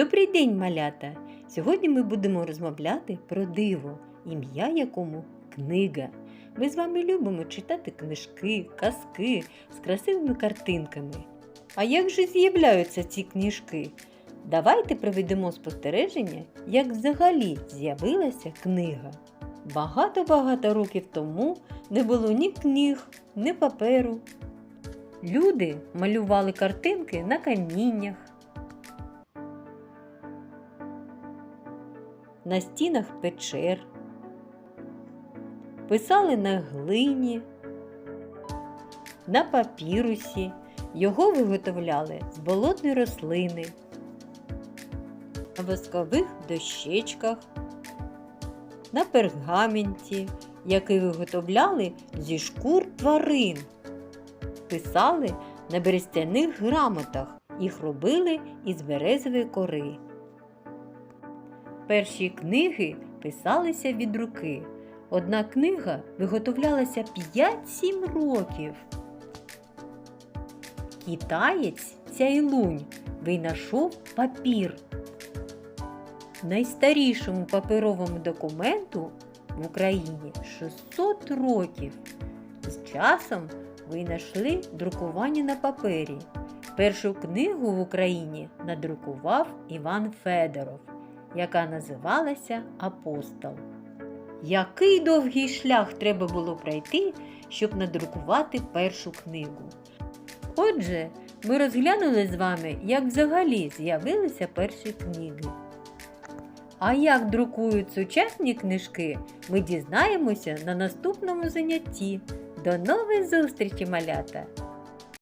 Добрий день, малята! Сьогодні ми будемо розмовляти про диво, ім'я якому книга. Ми з вами любимо читати книжки, казки з красивими картинками. А як же з'являються ці книжки? Давайте проведемо спостереження, як взагалі з'явилася книга. Багато-багато років тому не було ні книг, ні паперу. Люди малювали картинки на каміннях, на стінах печер, писали на глині, на папірусі, його виготовляли з болотної рослини, на воскових дощечках, на пергаменті, який виготовляли зі шкур тварин, писали на берестяних грамотах, їх робили із березової кори. Перші книги писалися від руки. Одна книга виготовлялася 5-7 років. Китаєць Цяйлунь винайшов папір. Найстарішому паперовому документу в Україні 600 років. З часом винайшли друкування на папері. Першу книгу в Україні надрукував Іван Федоров яка називалася Апостол. Який довгий шлях треба було пройти, щоб надрукувати першу книгу? Отже, ми розглянули з вами, як взагалі з'явилися перші книги. А як друкують сучасні книжки, ми дізнаємося на наступному занятті. До нових зустрічей, малята!